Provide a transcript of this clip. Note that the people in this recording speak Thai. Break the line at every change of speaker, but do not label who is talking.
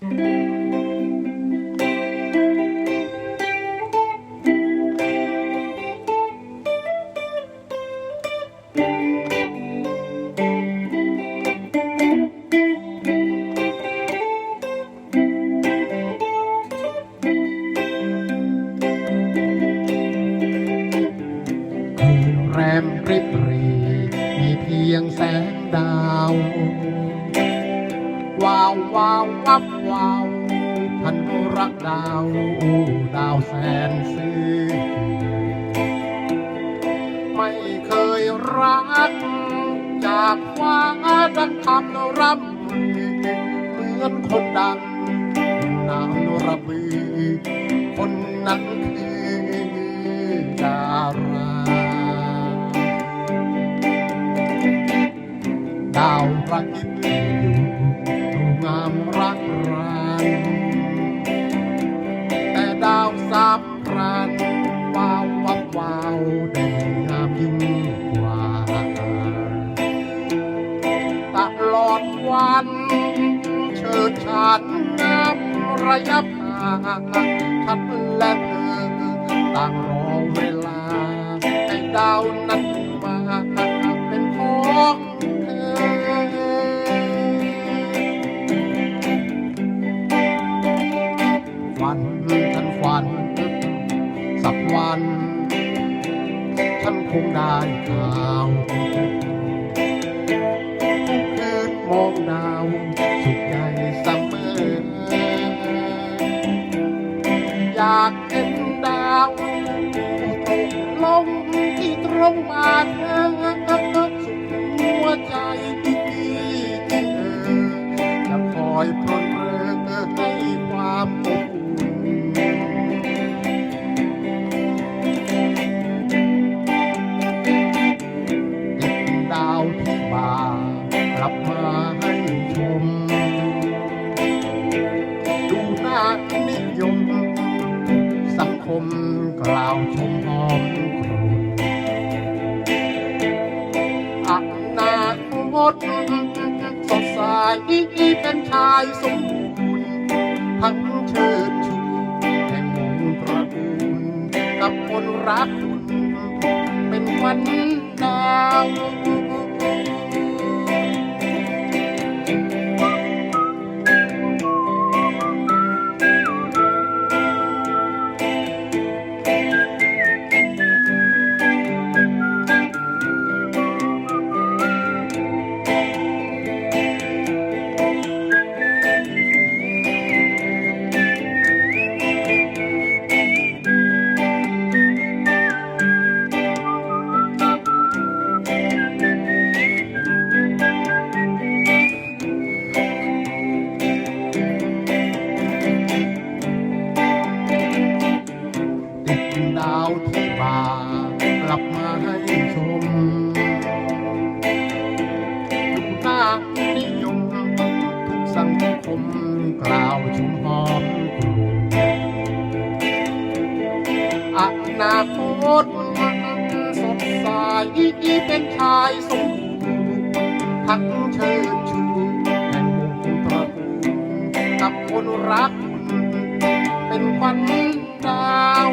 คืนแรมริบหรีมีเพียงแสงดาว วาววาววับวาวพันรักดาวดาวแสนซื่อไม่เคยรัก จากฟ้าดังคำร่ำเหมือนคนดังนามระบือคนนั้นคือดาราดาวประกิต กรานแต่ดาวสามพรานวาววับวาวเด่นงามยิ่งกว่าตลอดวันเชิดชานงามระยับห่างฉันและเธอต่างรอเวลาให้ดาวนั้น ท่านคงได้ข่าวคืนมองดาวสุขใจเสมอ อยากเห็นดาวตกลงที่ตรงมาสุขหัวใจ ดสดใสเป็นชายสมบูรณ์ทั้งเชิดชูแห่งวงตระกูลกับคนรักคุณเป็นวันดาว ชมดูหน้านิยมทุกสังคมกล่าวชุมหอมกลุ่นอนาคตสดใสเป็นชายสมบูรณ์ทั้งเชิดชูแห่งวงตระกูลกับคนรัก เป็นควันดาว